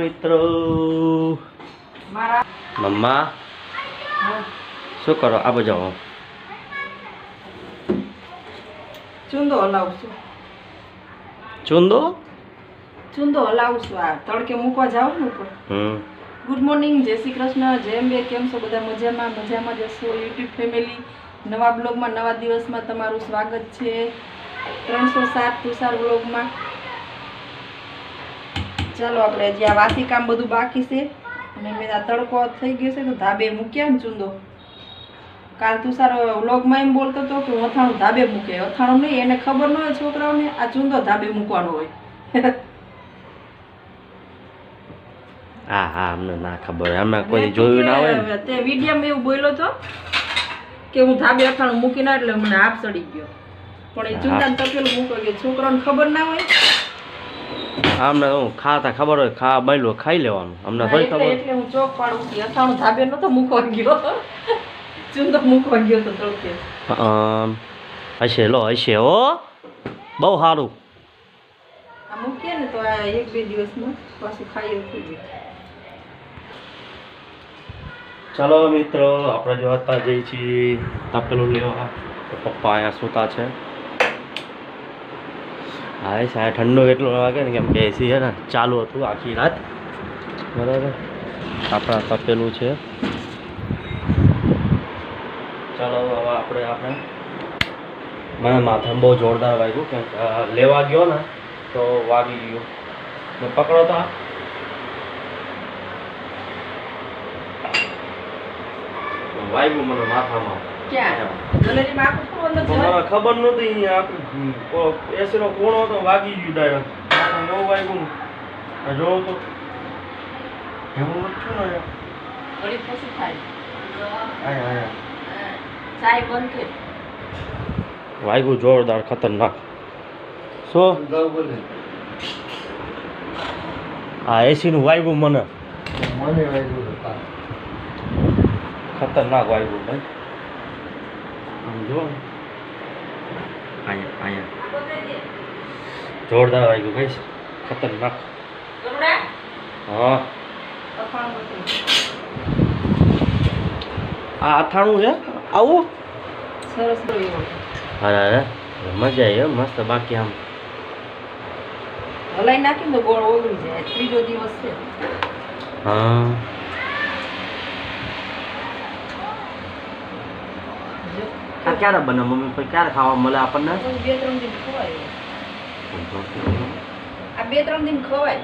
મિત્રો. મમ્મા શું કરો? આ બજાવો ચૂંદો હલાવશું. ચૂંદો? ચૂંદો હલાવશું આ તડકે મૂકવા જાવ ને ઉપર. ગુડ મોર્નિંગ જય શ્રી કૃષ્ણ જય અંબે કેમ છો? બધા મજામાં? મજામાં જશો યુટ્યુબ ફેમિલી નવા બ્લોગમાં નવા દિવસમાં તમારું સ્વાગત છે. ત્રણસો સાત તુષાર બ્લોગમાં ચાલો આપણે હજી આ વાસી કામ બધું બાકી છે. અને મેં આ તડકો થઈ ગયો છે તો ધાબે મૂક્યા ને ચૂંદો. કાલ તુષાર વ્લોગમાં એમ બોલતો હતો કે અથાણું ધાબે મૂકે. અથાણું નહીં એને ખબર ન હોય છોકરાઓને આ ચૂંદો ધાબે મૂકવાનો હોય. હા હા અમને ના ખબર અમે કોઈ જોયું ના હોય તે વિડીયોમાં એવું બોલ્યો તો કે હું ધાબે અથાણું મૂકીને એટલે મને હાફ ચડી ગયો. પણ એ ચૂંદાને તપેલું મૂકો કે છોકરાને ખબર ના હોય. અમને હું ખાતા ખબર હોય ખા બાયલો ખાઈ લેવાનું. અમને થોડી ખબર એટલે હું ચોક પાડું કે અથાણું ધાબે નતો મૂકવા ગયો. ચુંદો મૂકવા ગયો તો તડકે હશે લો હશે હો. બહુ સારું. આ મૂકીએ ને તો આ એક બે દિવસમાં પાછું ખાઈ થઈ ચાલો મિત્રો આપણે જો હતા જઈએ છીએ. તપેલું લેવા. પપ્પા અહીંયા સૂતા છે. હા સાહેબ સાહેબ એટલો એટલું લાગે ને? કેમ કે એસી છે ને, ચાલુ હતું આખી રાત. બરાબર. આપણા તપેલું છે. ચાલો, હવે આપણે આપણે. મને માથામાં બહુ જોરદાર વાગ્યું કેમ લેવા ગયો ને, તો વાગી ગયું. ને પકડો તો વાગ્યું મને માથામાં. ખબર નહોતી અહીંયા નો એસીનો કોણો હતો? વાગી ગયું ડાયરેક્ટ નવું વાગ્યું. આ જોવો તો. એવું નથી ને અહીંયા. પછી થાય. અહીંયા અહીંયા ચાય બંધ વાગ્યું જોરદાર ખતરનાક. સો આ એસીનું વાગ્યું મને. ખતરનાક વાગ્યું ભાઈ. આમ અહીંયા અહીંયા. જોરદાર વાગ્યું ભાઈ ખતરનાક. હા. આ અથાણું છે? આવું. સરસ અરે અરે મજા આવી હો, મસ્ત બાકી આમ. હલાઈ નાખીને તો ગોળ ઓગળી જાય. ત્રીજો દિવસ છે. હા જો. આ ક્યારે બને? મમ્મી પછી ક્યારે ખાવા મળે આપણને? બે ત્રણ દિન ખવાય. આ બે ત્રણ દિન ખવાય.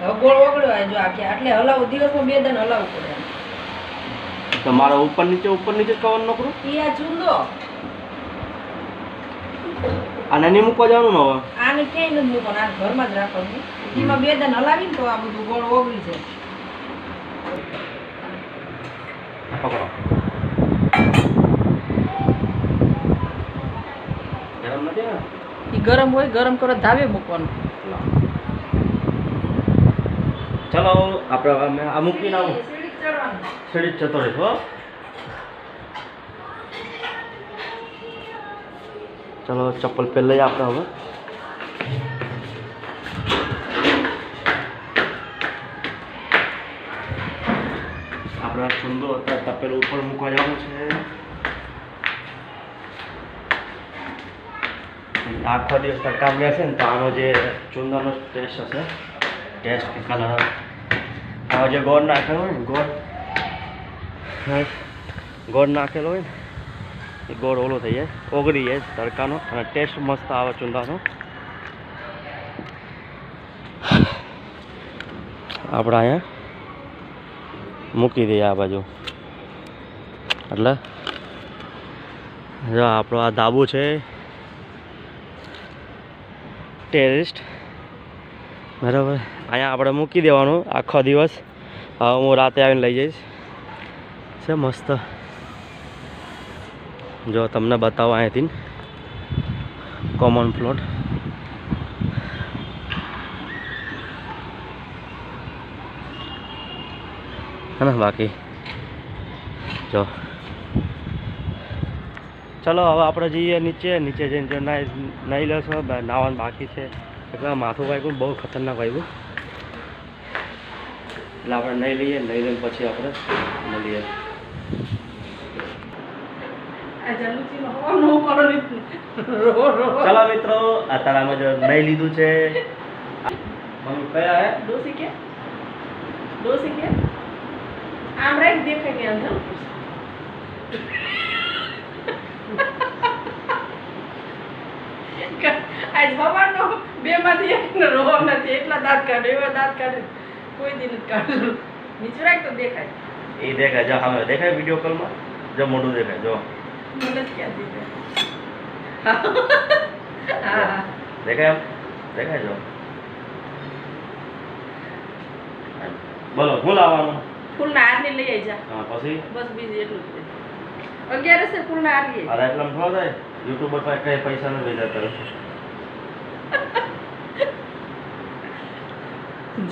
હવે ગોળ ઓગળ્યો જો આખે એટલે હલાવું દિવસમાં બે દિન હલાવવું પડે તમારે ઉપર નીચે ઉપર નીચે કવર ન કરું ઈ આ ચૂંદો આ નહીં મૂકવા જવાનું હવે? આને ક્યાંય નથી મૂકવાનું આ ઘરમાં જ રાખવાનું. એમાં બે દિન હલાવીને તો આ બધું ગોળ ઓગળી જાય. પકડો. ઈ ગરમ હોય ગરમ કરો ધાવે ધાબે મૂકવાનું. ચલો આપણે અમે આ મૂકીને આવું. સીડી જતો રહીશ હો. ચલો ચપ્પલ પહેલાં આપણે હવે. આપણે છંદો હતા તપેલું ઉપર મૂકવા જવાનું છે. આખો દિવસ કામ રહેશે ને તો આનો જે ચૂંદાનો ટેસ્ટ હશે ટેસ્ટ કલર આ જે ગોળ નાખેલો હોય ને ગોળ. ગોળ નાખેલો હોય ને એ ગોળ ઓલો થઈ જાય ઓગળી જાય તડકાનો અને ટેસ્ટ મસ્ત આવે ચૂંદાનો આપણે અહીંયા મૂકી દઈએ આ બાજુ. એટલે જો આપણો આ ધાબુ છે ટેરેસ્ટ. બરાબર. અહીંયા આપણે મૂકી દેવાનું આખો દિવસ. હવે હું રાતે આવીને લઈ જઈશ. છે મસ્ત. જો તમને બતાવો અહીંથી. કોમન પ્લોટ હે બાકી? જો. ચલો, હવે આપણે જઈએ નીચે નીચે જઈને જો નાહી નાહી લેશો નાવાનું બાકી છે. એટલે માથું વાગ્યું, બહુ ખતરનાક વાગ્યું. એટલે આપણે નહીં લઈએ નહીં લઈને પછી આપણે મળીએ. આ ચાલો મિત્રો, અત્યારે અમે જો નહીં લીધું છે. કયા હે? ડોસી કે? ડોસી કે? આમ રાખ દેખાય કે અંદર આજ સવારનો બે માંથી એક ને નથી એટલા દાંત કાઢે એવા દાંત કાઢે. કોઈ દિન નથી કાઢેલું નીચું તો દેખાય. એ દેખાય જો હવે દેખાય વીડિયો કોલમાં જો મોઢું દેખાય જો. મને ક્યાં દેખાય. દેખાય દેખાય જો. બોલો શું લાવવાનું? ફૂલના હારની લઈ આવી જા હા પછી? બસ બીજું એટલું જ. છે અગિયારસે ફૂલના હાર લઈ અરે એટલામાં થોડો થાય. યુટ્યુબર પાસે કઈ પૈસા નથી ભેજા કરે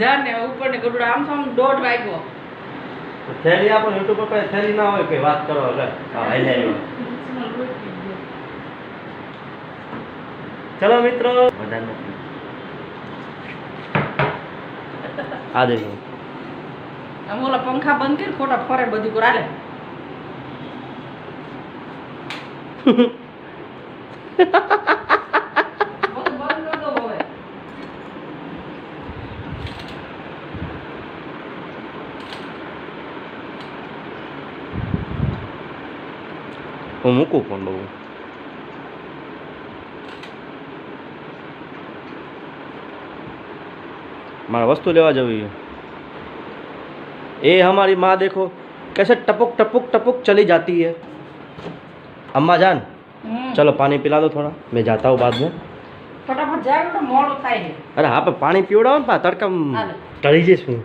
જા ને ઉપર ને આમ તો દોઢ વાગ્યો. થેલી આપો યુટ્યુબર પાસે થેલી ના હોય કે વાત કરો હા હાઈ ચલો મિત્રો. બધા આ દેખો આમ ઓલા પંખા બંધ કરી ખોટા ફરે બધું કરાલે હું મૂકું ફોન બહુ मारा वस्तु लेवा जवी है ये हमारी माँ देखो कैसे टपुक टपुक टपुक चली जाती है अम्मा જાન चलो પાણી પીલા દો થોડા. મેં जाता हूँ બાદ में फटाफट जाए तो થાય અરે હા પણ પાણી પીવડાવો ને પા તડકા ટળી જઈશ હું.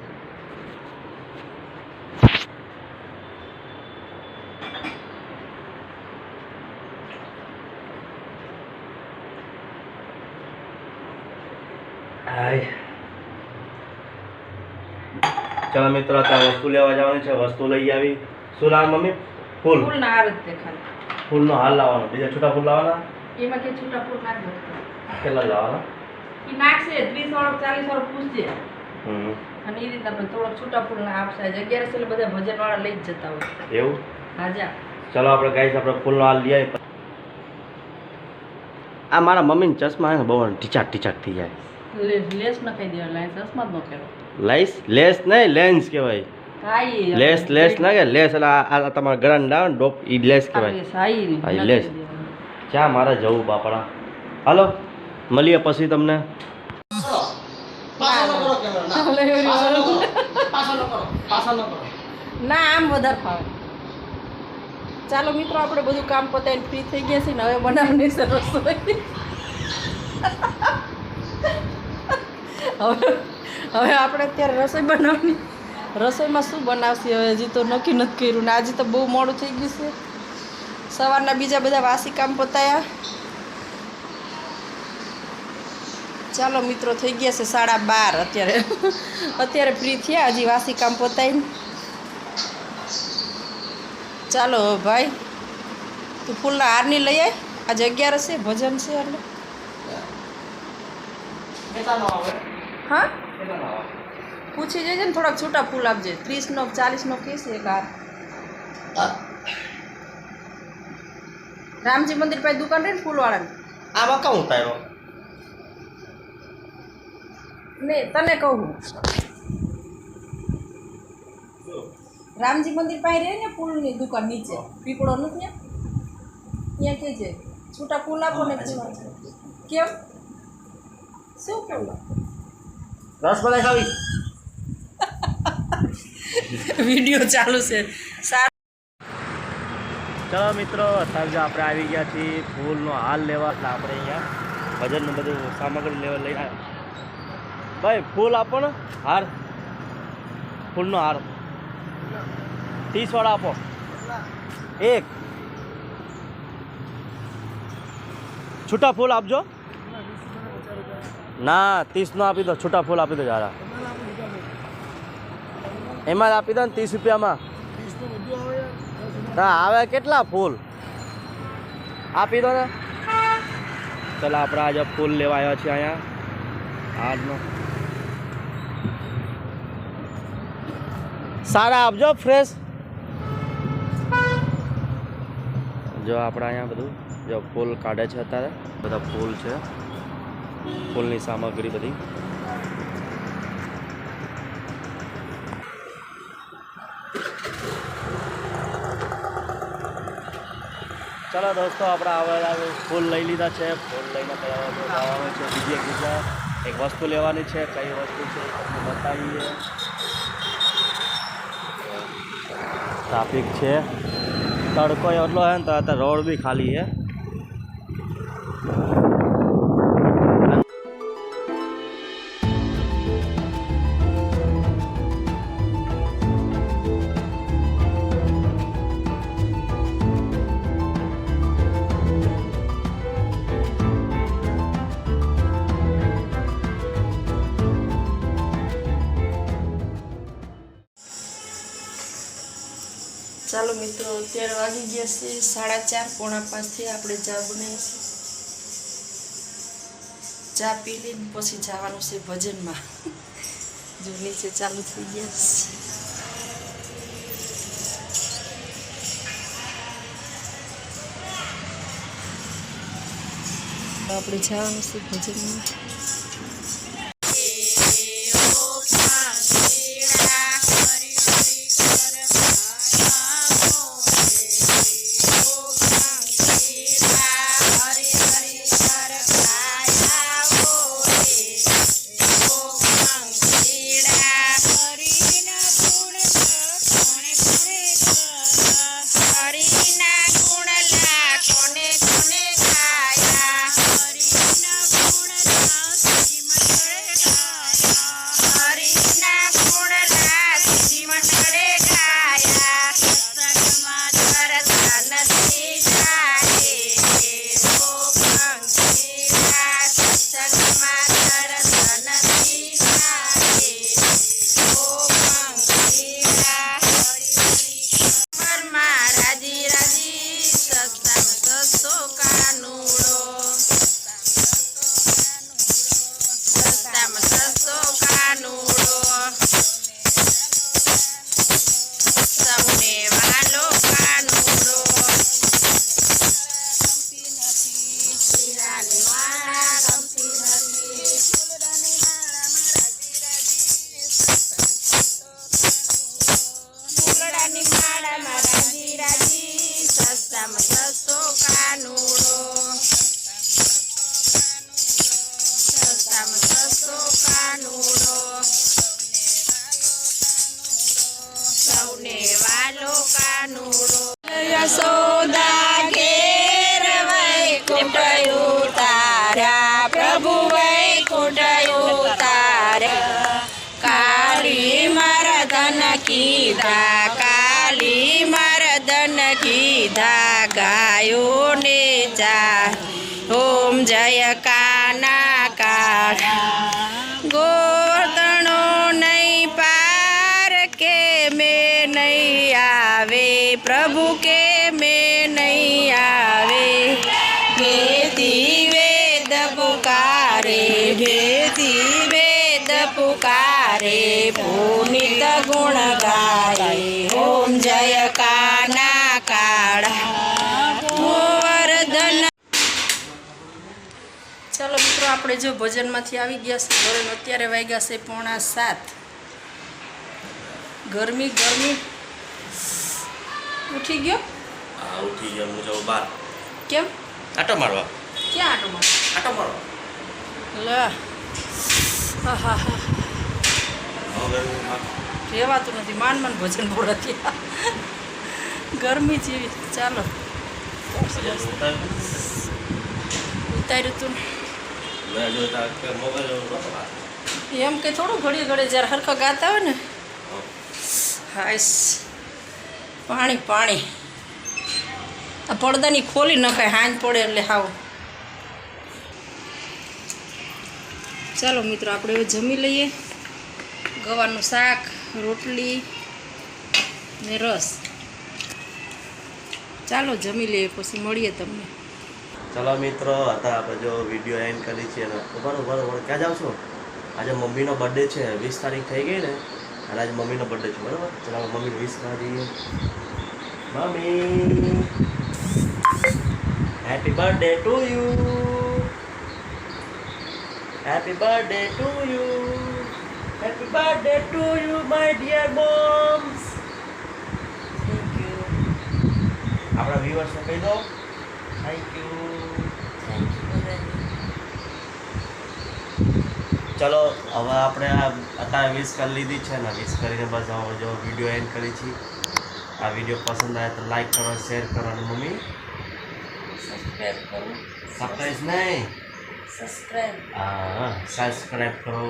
ચાલો મિત્રો ત્યાં વસ્તુ લેવા જવાની છે. વસ્તુ લઈ આવી. શું લાવ મમ્મી? ફૂલ. ફૂલ ના આવે ખાલી ફૂલનો હાલ લાવવાનો. બીજા છૂટા ફૂલ લાવવાના? એમાં કે છૂટા ફૂલ નાખ દો કેટલા લાવવાના? એ નાખશે ત્રીસ વાળો ચાલીસ વાળો પૂછજે. હમ. અને એ રીતના થોડોક છૂટા ફૂલના આપશે અગિયાર એટલે બધા ભજન વાળા લઈ જ જતા હોય. એવું? હાજા. ચલો આપણે ગાઈસ આપણે ફૂલનો હાલ લઈ આવી આ મારા મમ્મીને ચશ્મા ને બહુ ટીચાટ ટીચાક થઈ જાય. લેસ લેસ નખાઈ દેવા લાઈન ચશ્મા જ ન કહેવાય લાઈસ લેસ નહીં લેન્સ કહેવાય. લેસ લેસ લાગે? લેસ એટલે આ આ તમારા ગળાને આવે ને ડોપ ઈ લેસ કહેવાય. હા, લેસ. ક્યાં મારે જવું બાપડા? હાલો મળીએ પછી તમને. ના આમ વધારે ફાવે. ચાલો મિત્રો આપણે બધું કામ પતાવીને ફ્રી થઈ ગયા છીએ ને હવે બનાવવાની સરસ રસોઈ હવે હવે આપણે અત્યારે રસોઈ બનાવવાની રસોઈમાં શું બનાવશે? હવે હજી તો નક્કી નથી કર્યું ને આજે તો બહુ મોડું થઈ ગયું છે. સવારના બીજા બધા વાસી કામ પતાયા. ચાલો મિત્રો થઈ ગયા છે સાડા બાર અત્યારે. અત્યારે ફ્રી થયા હજી વાસી કામ પતાવીને ચાલો ભાઈ તું ફૂલના હારની લઈ આય. આજે અગિયાર હશે ભજન છે એટલે. હા? પૂછી જજે ને થોડાક છૂટા ફૂલ આપજે. ત્રીસનો ચાલીસનો કહેશે એક હાર. રામજી મંદિર પાસે દુકાન રહી ને ફૂલવાળાની? આમાં કહું ઉતાર્યો ને તને કહું રામજી મંદિર પાસે રહે ને ફૂલની દુકાન નીચે. પીપળો નથી ત્યાં? ત્યાં કે છે છૂટા ફૂલ આપો ને કેમ? શું કેવું? રસમલાઈ ખાવી? વીડિયો ચાલુ છે. ચલો મિત્રો, અત્યારે આપણે આવી ગયા છીએ ફૂલનો હાલ લેવા. એટલે આપણે અહીંયા ભજનનું બધું સામગ્રી લેવા લઈ ભાઈ, ફૂલ આપો ને. હાર. ફૂલનો હાર. ત્રીસવાળા આપો. એક. છૂટા ફૂલ આપજો. ના, ત્રીસનો આપી દો. છૂટા ફૂલ આપી દો જરા એમાં જ આપી દો ને ત્રીસ રૂપિયામાં. હા આવે કેટલા ફૂલ? આપી દો ને. ચાલો આપણે આજે ફૂલ લેવા આવ્યા છીએ અહીંયા. આજનો સારા આપજો ફ્રેશ જો આપણે અહીંયા બધું જો ફૂલ કાઢે છે અત્યારે. બધા ફૂલ છે. ફૂલની સામગ્રી બધી. ચાલો દોસ્તો, આપણે આવેલા ફૂલ લઈ લીધા છે. ફૂલ લઈને કયા છે. બીજી એક બીજા એક વસ્તુ લેવાની છે. કઈ વસ્તુ છે તમને બતાવીએ. ટ્રાફિક છે. તડકો એટલો હે ને તો અત્યારે રોડ બી ખાલી છે. ચાલો મિત્રો, અત્યારે વાગી ગયા છે સાડા ચાર, પોણા પાંચથી આપણે ચા બનાવી છે ચા પી લઈને પછી જવાનું છે ભજનમાં. જો નીચે ચાલુ થઈ ગયા છે. આપણે જવાનું છે ભજનમાં. કીધા, કાલી મરદન કીધા ગાયો ને જા ઓમ જય કાના કાળ. ગોર્દણો નહીં પાર કે મેં નહીં આવે, પ્રભુ કે આપણે જો ભજનમાંથી આવી ગયા છે ધોરણ અત્યારે વાગ્યા છે પોણા સાત. ગરમી ગરમી. ઉઠી ગયો? હા ઉઠી ગયો હું જાઉં બહાર. કેમ? આટો મારવા. ક્યાં આટો મારવા? આટો મારવા લે. હા હા હા. રહેવાતું નથી. માન માન ભજન બોલાતી ગરમી જેવી. ચાલો. ઉતાર- ઉતાર્યું તું એમ કે થોડું ઘડી ઘડી જ્યારે હરખા ગાતા હોય ને હાઈસ પાણી પાણી. આ પડદાની ખોલી નખાય હાંજ પડે એટલે હાવ. ચાલો મિત્રો આપણે હવે જમી લઈએ. ગવાનું શાક રોટલી ને રસ. ચાલો જમી લઈએ પછી મળીએ તમને. ચલો મિત્રો હતા આપણે જો વીડિયો એન્ડ કરી છે ને ઊભા ઊભા ક્યાં જાવ છો? આજે મમ્મીનો બર્થડે છે, વીસ તારીખ થઈ ગઈ ને, અને આજે મમ્મીનો બર્થડે છે, બરાબર? ચાલો આપણે મમ્મીને તારીખ mummy happy birthday to you happy birthday to you happy birthday to you my dear moms thank you આપણા વ્યુઅર્સને કહી દો. થેન્ક યુ થેન્ક યુ ચલો હવે આપણે આ અત્યારે વિશ કરી લીધી છે ને વિશ કરીને બસ હવે જો વીડિયો એન્ડ કરી છીએ આ વીડિયો પસંદ આવે તો લાઈક કરો શેર કરો અને મમ્મી સબસ્ક્રાઈબ કરો. સબસ્ક્રાઈબ નહીં. સબસ્ક્રાઈબ હા સબસ્ક્રાઈબ કરો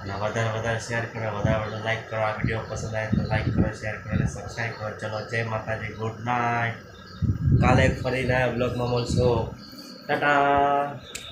અને વધારે વધારે શેર કરો વધારે વધારે લાઈક કરો. આ વીડિયો પસંદ આવે તો લાઈક કરો શેર કરો અને સબસ્ક્રાઈબ કરો. ચલો જય માતાજી ગુડ નાઇટ કાલે ફરીને બ્લોગમાં મળશો. ટાટા.